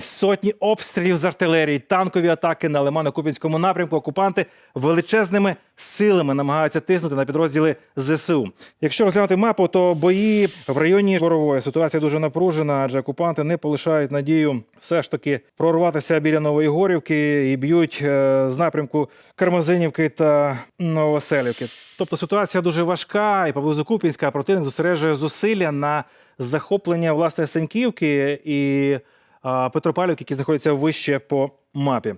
Сотні обстрілів з артилерії, танкові атаки на Лимано-Купінському напрямку. Окупанти величезними силами намагаються тиснути на підрозділи ЗСУ. Якщо розглянути мапу, то бої в районі Борової ситуація дуже напружена, адже окупанти не полишають надію все ж таки прорватися біля Нової Горівки і б'ють е, з напрямку Кармазинівки та Новоселівки. Тобто ситуація дуже важка, і поблизу Купінська противник зосереджує зусилля на захоплення власне Сеньківки і Петропавлівки, які знаходяться вище по мапі.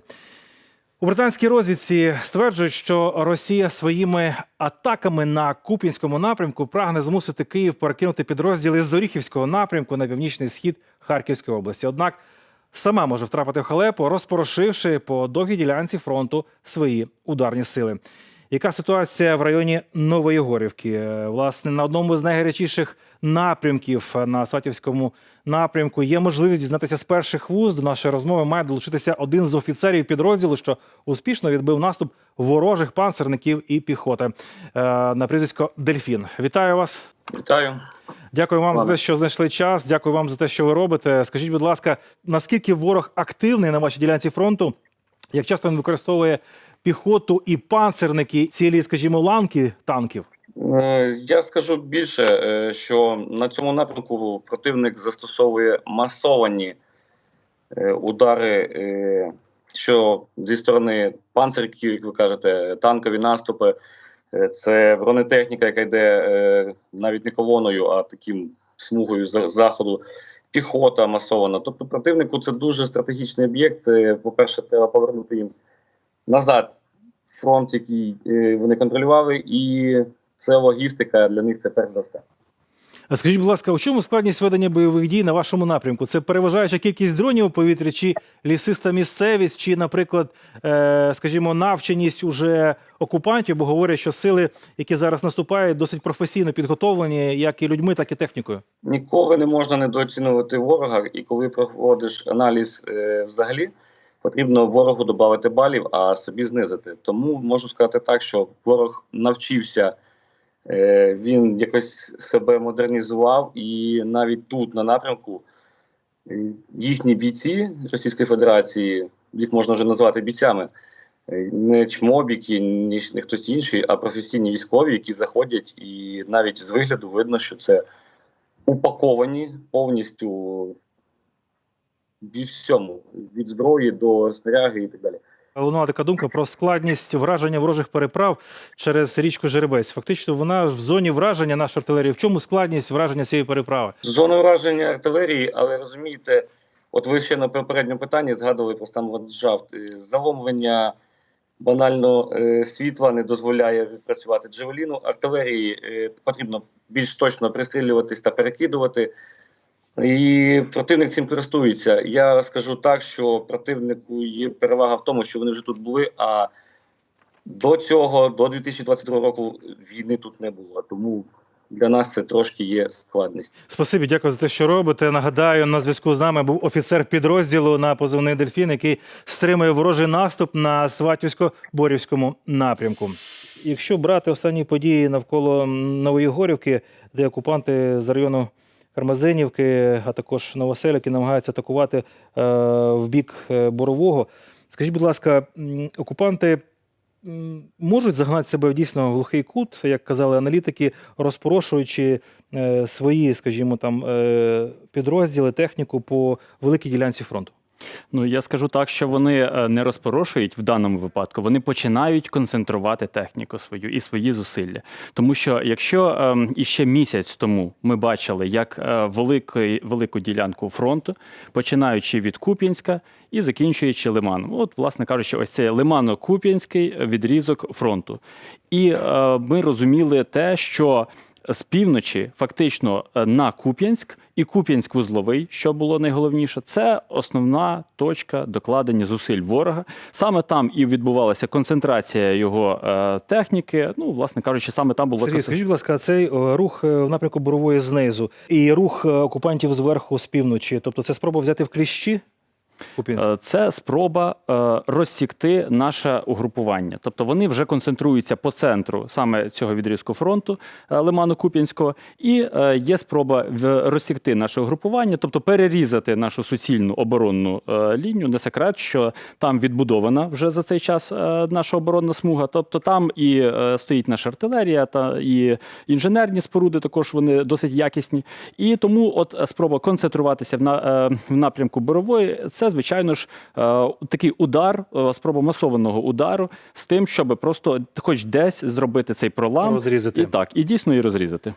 У британській розвідці стверджують, що Росія своїми атаками на Куп'янському напрямку прагне змусити Київ перекинути підрозділи з Оріхівського напрямку на північний схід Харківської області. Однак сама може втрапити в халепу, розпорошивши по довгій ділянці фронту свої ударні сили. Яка ситуація в районі Нової Горівки? Е, Власне, на одному з найгарячіших напрямків на Сватівському напрямку є можливість дізнатися з перших вуз. До нашої розмови має долучитися один з офіцерів підрозділу, що успішно відбив наступ ворожих панцерників і піхоти е, на прізвисько Дельфін. Вітаю вас. Вітаю. Дякую вам за те, що знайшли час. Дякую вам за те, що ви робите. Скажіть, будь ласка, наскільки ворог активний на вашій ділянці фронту? Як часто він використовує піхоту і панцерники, цілі, скажімо, ланки танків? Е, Я скажу більше, е, що на цьому напрямку противник застосовує масовані е, удари, що зі сторони панцерків, як ви кажете, танкові наступи. Це бронетехніка, яка йде навіть не колоною, а таким смугою за- заходу. Піхота масована. Тобто противнику це дуже стратегічний об'єкт. Це, по-перше, треба повернути їм назад фронт, який е, вони контролювали, і це логістика для них це перш за все. Скажіть, будь ласка, у чому складність ведення бойових дій на вашому напрямку? Це переважаюча кількість дронів у повітрі, чи лісиста місцевість, чи, наприклад, е, скажімо, навченість уже окупантів, бо говорять, що сили, які зараз наступають, досить професійно підготовлені, як і людьми, так і технікою. Ніколи не можна недооцінювати ворога, і коли проводиш аналіз е, взагалі, потрібно ворогу додати балів, а собі знизити. Тому можу сказати так, що ворог навчився, він якось себе модернізував, і навіть тут, на напрямку, е, їхні бійці Російської Федерації, їх можна вже назвати бійцями. е, Не чмобіки, ні не хтось інший, а професійні військові, які заходять, і навіть з вигляду видно, що це упаковані повністю від всьому, від зброї до снаряги і так далі. Лунала така думка про складність враження ворожих переправ через річку Жеребець. Фактично, вона в зоні враження нашої артилерії. В чому складність враження цієї переправи? Зона враження артилерії, але розумієте, от ви ще на попередньому питанні згадували про сам ландшафт. Е, Заломлення банально е, світла не дозволяє відпрацювати джевеліну. Артилерії е, потрібно більш точно пристрілюватись та перекидувати. І противник цим користується. Я скажу так, що противнику є перевага в тому, що вони вже тут були, а до цього, до 2022 року, війни тут не було. Тому для нас це трошки є складність. Спасибі, дякую за те, що робите. Нагадаю, на зв'язку з нами був офіцер підрозділу на позивний дельфін, який стримує ворожий наступ на Сватівсько-Борівському напрямку. Якщо брати останні події навколо Нової Горівки, де окупанти з району Кармазинівки, а також Новоселівки намагаються атакувати е, в бік е, Борового. Скажіть, будь ласка, окупанти можуть загнати себе дійсно глухий кут, як казали аналітики, розпорошуючи е, свої, скажімо, там підрозділи, техніку по великій ділянці фронту. Ну я скажу так, що вони е, не розпорошують в даному випадку, вони починають концентрувати техніку свою і свої зусилля. Тому що якщо ем, іще місяць тому ми бачили, як е, великий, велику ділянку фронту, починаючи від Куп'янська і закінчуючи Лиманом. От, власне кажучи, ось це Лимано-Куп'янський відрізок фронту. І е, ми розуміли те, що з півночі, фактично е, на Куп'янськ і Куп'янськ-Вузловий, що було найголовніше, це основна точка докладення зусиль ворога. Саме там і відбувалася концентрація його е, техніки. Ну, власне кажучи, саме там було Сергій, скажіть, будь ласка, цей е, рух в напрямку Борової знизу і рух окупантів зверху з півночі, тобто це спроба взяти в кліщі? Е, Це спроба е, розсікти наше угрупування. Тобто вони вже концентруються по центру саме цього відрізку фронту е, Лиману-Куп'янського, і е, є спроба розсікти наше угрупування, тобто перерізати нашу суцільну оборонну лінію. Не секрет, що там відбудована вже за цей час наша оборонна смуга. Тобто там і стоїть наша артилерія, та і інженерні споруди також вони досить якісні. І тому, от спроба концентруватися в напрямку Борової, це звичайно ж е, такий удар, е, спроба масованого удару з тим, щоб просто хоч десь зробити цей пролам Розрізати. і так, і дійсно і розрізати.